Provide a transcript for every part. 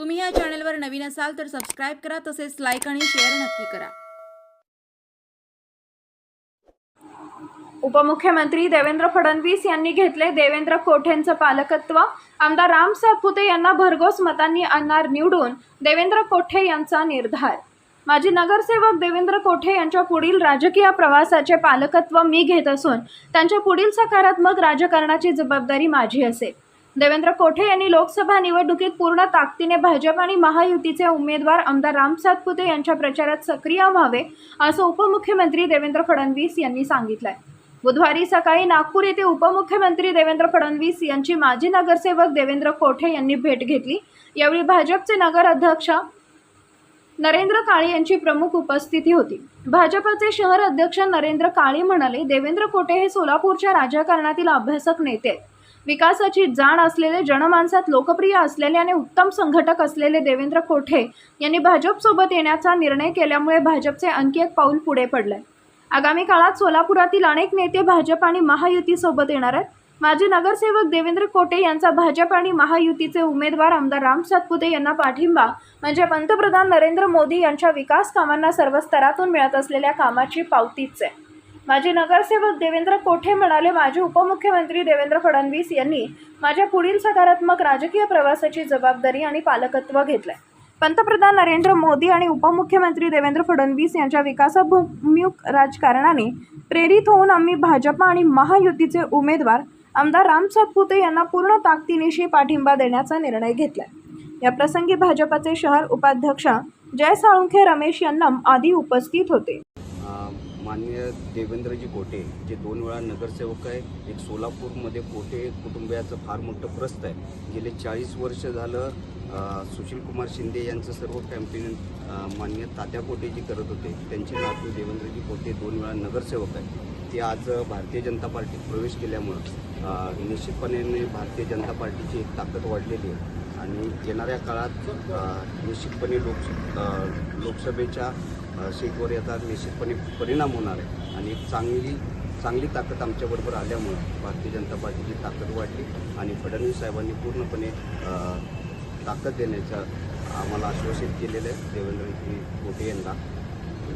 तुम्ही या चॅनलवर नवीन असाल तर सबस्क्राईब करा तसेच लाईक आणि शेअर नक्की करा. उपमुख्यमंत्री देवेंद्र फडणवीस यांनी घेतले देवेंद्र कोठेंचं पालकत्व. आमदार राम सातपुते यांना भरघोस मतांनी आणणार निवडून देवेंद्र कोठे यांचा निर्धार. माजी नगरसेवक देवेंद्र कोठे यांच्या पुढील राजकीय प्रवासाचे पालकत्व मी घेत असून त्यांच्या पुढील सकारात्मक राजकारणाची जबाबदारी माझी असेल. देवेंद्र कोठे यांनी लोकसभा निवडणुकीत पूर्ण ताकदीने भाजप आणि महायुतीचे उमेदवार आमदार राम सातपुते यांच्या प्रचारात सक्रिय व्हावे असं उपमुख्यमंत्री देवेंद्र फडणवीस यांनी सांगितलंय. बुधवारी सकाळी नागपूर येथे उपमुख्यमंत्री देवेंद्र फडणवीस यांची माजी नगरसेवक देवेंद्र कोठे यांनी भेट घेतली. यावेळी भाजपचे नगर अध्यक्ष नरेंद्र काळे यांची प्रमुख उपस्थिती होती. भाजपचे शहर अध्यक्ष नरेंद्र काळे म्हणाले देवेंद्र कोठे हे सोलापूरच्या राजकारणातील अभ्यासक नेते आहेत. विकासाची जाण असलेले जनमानसात लोकप्रिय असलेले आणि उत्तम संघटक असलेले देवेंद्र कोठे यांनी भाजपसोबत येण्याचा निर्णय केल्यामुळे भाजपचे आणखी एक पाऊल पुढे पडलंय. आगामी काळात सोलापुरातील अनेक नेते भाजप आणि महायुतीसोबत येणार आहेत. माजी नगरसेवक देवेंद्र कोटे यांचा भाजप आणि महायुतीचे उमेदवार आमदार राम सातपुते यांना पाठिंबा म्हणजे पंतप्रधान नरेंद्र मोदी यांच्या विकास कामांना सर्व स्तरातून मिळत असलेल्या कामाची पावतीच आहे. माजी नगरसेवक देवेंद्र कोठे म्हणाले माजी उपमुख्यमंत्री देवेंद्र फडणवीस यांनी माझ्या पुढील सकारात्मक राजकीय प्रवासाची जबाबदारी आणि पालकत्व घेतलंय. पंतप्रधान नरेंद्र मोदी आणि उपमुख्यमंत्री देवेंद्र फडणवीस यांच्या विकासाभिमुख राजकारणाने प्रेरित होऊन आम्ही भाजपा आणि महायुतीचे उमेदवार आमदार राम सातपुते यांना पूर्ण ताकदीनिशी पाठिंबा देण्याचा निर्णय घेतलाय. या प्रसंगी भाजपाचे शहर उपाध्यक्ष जय साळुंखे रमेश यांना आदी उपस्थित होते. मान्य माननीय देवेंद्रजी कोटे जे दोन वेळा नगरसेवक आहे एक सोलापूरमध्ये कोटे कुटुंबियाचं फार मोठं प्रस्त आहे. गेले चाळीस वर्ष झालं सुशीलकुमार शिंदे यांचं सर्व कॅम्पेन मान्य माननीय तात्या कोटेजी करत होते. त्यांचे नातू देवेंद्रजी कोटे दोन वेळा नगरसेवक आहे ते आज भारतीय जनता पार्टीत प्रवेश केल्यामुळं निश्चितपणे भारतीय जनता पार्टीची एक ताकद वाढलेली आहे. आणि येणाऱ्या काळात निश्चितपणे लोक लोकसभेच्या सीटवर याचा निश्चितपणे परिणाम होणार आहे. आणि एक चांगली चांगली ताकद आमच्याबरोबर आल्यामुळं भारतीय जनता पार्टीची ताकद वाढली आणि फडणवीस साहेबांनी पूर्णपणे ताकद देण्याचं आम्हाला आश्वासित केलेलं आहे. देवेंद्रजी कोटे यांना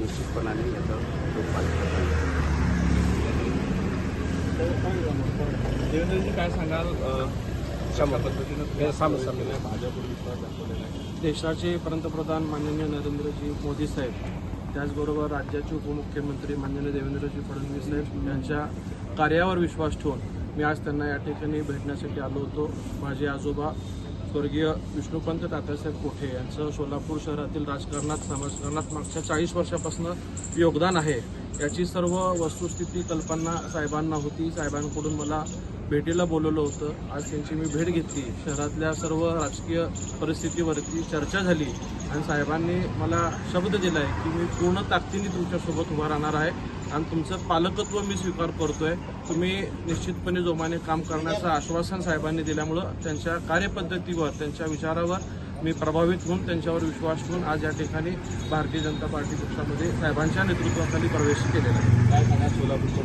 निश्चितपणाने याचा उपयोग पालिका. देवेंद्रजी काय सांगाल? पद्धतीनं भाजपवर विश्वास दाखवलेला आहे. देशाचे पंतप्रधान माननीय नरेंद्रजी मोदी साहेब त्याचबरोबर राज्याचे उपमुख्यमंत्री माननीय देवेंद्रजी फडणवीस साहेब यांच्या कार्यावर विश्वास ठेवून मी आज त्यांना या ठिकाणी भेटण्यासाठी आलो होतो. माझे आजोबा स्वर्गीय विष्णुपंत तात्यासाहेब कोठे यांचं सोलापूर शहरातील राजकारणात समाजकारणात मागच्या चाळीस वर्षापासून योगदान आहे. याची सर्व वस्तुस्थिती कल्पना साहेबांना होती. साहेबांकडून मला भेटीला बोलवलं होतं. आज त्यांची मी भेट घेतली. शहरातल्या सर्व राजकीय परिस्थितीवरती चर्चा झाली. आणि साहेबांनी मला शब्द दिला आहे की मी पूर्ण ताकदीने तुमच्यासोबत उभा राहणार आहे आणि तुमचं पालकत्व मी स्वीकार करतोय. तुम्ही निश्चितपणे जोमाने काम करण्याचं आश्वासन साहेबांनी दिल्यामुळं त्यांच्या कार्यपद्धतीवर त्यांच्या विचारावर मी प्रभावित होऊन त्यांच्यावर विश्वास ठेवून आज या ठिकाणी भारतीय जनता पार्टी पक्षामध्ये साहेबांच्या नेतृत्वाखाली प्रवेश केलेला आहे. काय सांगा सोलापूरच्या